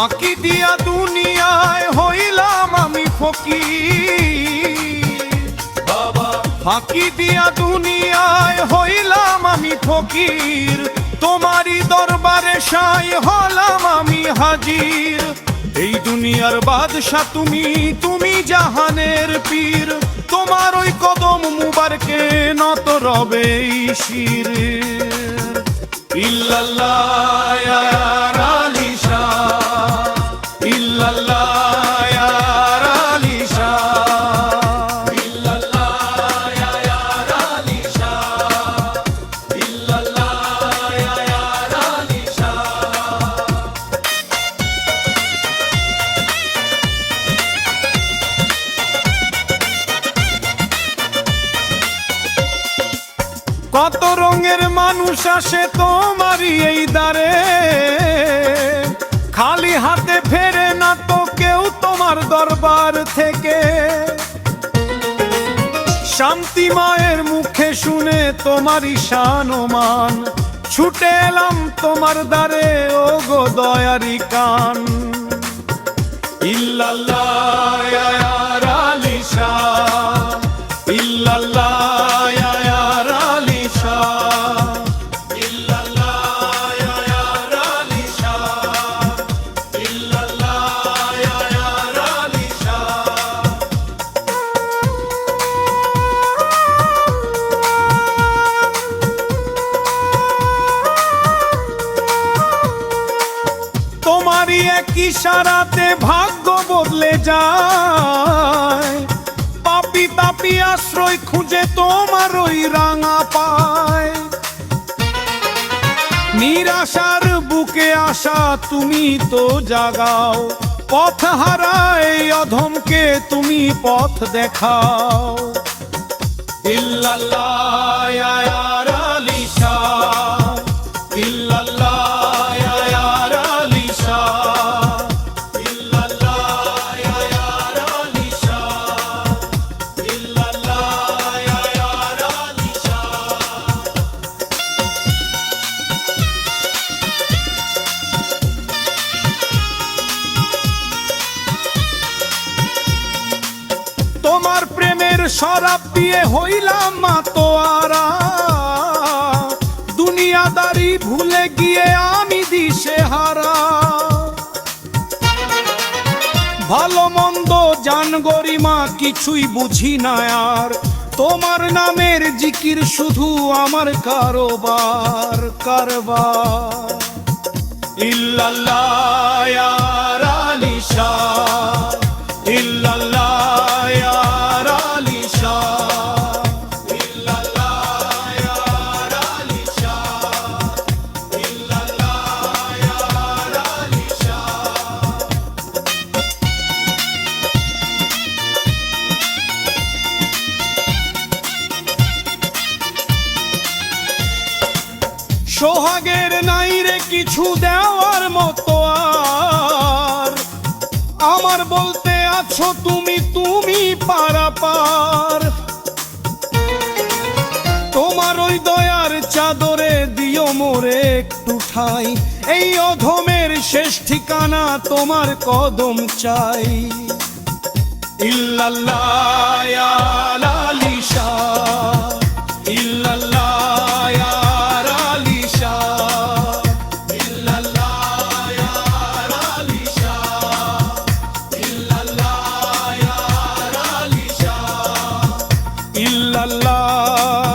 ফাঁকি দিয়া দুনিয়ায় হইলাম আমি ফকির। ফাঁকি দিয়া দুনিয়ায় হইলাম আমি ফকির। তোমারই দরবারে সাই হলাম আমি হাজির। এই দুনিয়ার বাদশা তুমি তুমি জাহানের পীর। তোমার ওই কদম মুবারকে নত রবে শির। ইল্লাল্লাহ রঙের মানুষ আসে তোমারই এই দ্বারে। খালি হাতে ফেরে না তো কেউ তোমার দরবার থেকে। শান্তি মায়ের মুখে শুনে তোমারই শানমান ছুটে এলাম তোমার দ্বারে ও গো দয়ারি কান। ইল্লাল্লাহ তোমারই এক ইশারাতে ভাগ্য বদলে যায়। পাপি তাপি আশ্রয় খুঁজে তোমার ওই রাঙা পায়। নিরাশার বুকে আসা তুমি তো জাগাও। পথ হারায় অধমকে তুমি পথ দেখাও। ইল্লাল্লাহ শরাব দিয়ে হইলাম মাতোয়ারা। দুনিয়াদারি ভুলে গিয়ে আমি দিশে হারা। ভালো মন্দ জান গরিমা কিছুই বুঝি না আর। তোমার নামের জিকির শুধু আমার কারোবার, কারবার। ইল্লাল্লাহ, ইয়া আলী সোহাগের নাই রে কিছু দেওয়ার মতো আর। আমার বলতে আছো তুমি তুমি পারাপার। তোমার ওই দয়ার চাদরে দিও মোরে একটু ঠাই। এই অধমের শেষ ঠিকানা তোমার কদম চাই। ইল্লাল্লাহ, ইয়া আলী ইল্লাল্লাহ